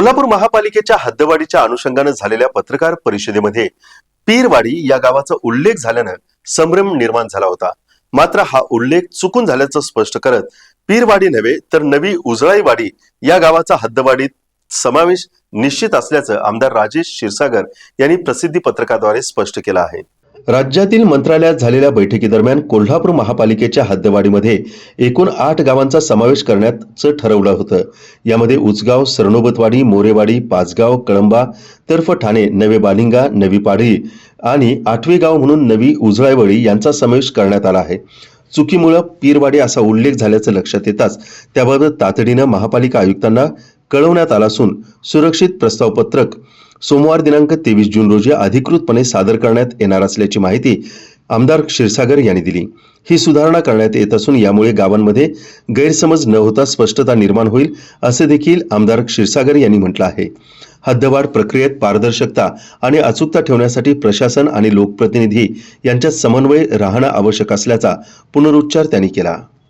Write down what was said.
कोल्हापूर महापालिकेच्या हद्दवाढीच्या अनुषंगानं झालेल्या पत्रकार परिषदेमध्ये पीरवाडी या गावाचा उल्लेख झाल्यानं संभ्रम निर्माण झाला होता. मात्र हा उल्लेख चुकून झाल्याचं स्पष्ट करत पीरवाडी नव्हे तर नवी उजळाईवाडी या गावाचा हद्दवाढीत समावेश निश्चित असल्याचं आमदार राजेश क्षीरसागर यांनी प्रसिद्धी पत्रकाद्वारे स्पष्ट केलं आहे. राज्यातील मंत्रालयात झालेल्या बैठकीदरम्यान कोल्हापूर महापालिकेच्या हद्दवाढीमध्ये एकूण आठ गावांचा समावेश करण्याचं ठरवलं होतं. यामध्ये उचगाव सरनोबतवाडी मोरेवाडी पाचगाव कळंबा तर्फ ठाणे नवे बालिंगा नवी पाढी आणि आठवे गाव म्हणून नवी उजळायवळी यांचा समावेश करण्यात आला आहे. चुकीमुळं पीरवाडी असा उल्लेख झाल्याचं लक्षात येताच त्याबाबत तातडीनं महापालिका आयुक्तांना कळवण्यात आला असून सुरक्षित प्रस्ताव पत्रक सोमवार दिनांक तेवीस जून रोजी अधिकृतपणे सादर करण्यात येणार असल्याची माहिती आमदार क्षीरसागर यांनी दिली. ही सुधारणा करण्यात येत असून यामुळे गावांमध्ये गैरसमज न होता स्पष्टता निर्माण होईल असे देखील आमदार क्षीरसागर यांनी म्हटलं आहे. हद्दवाढ प्रक्रियेत पारदर्शकता आणि अचूकता ठेवण्यासाठी प्रशासन आणि लोकप्रतिनिधी यांच्यात समन्वय राहणं आवश्यक असल्याचा पुनरुच्चार त्यांनी केला.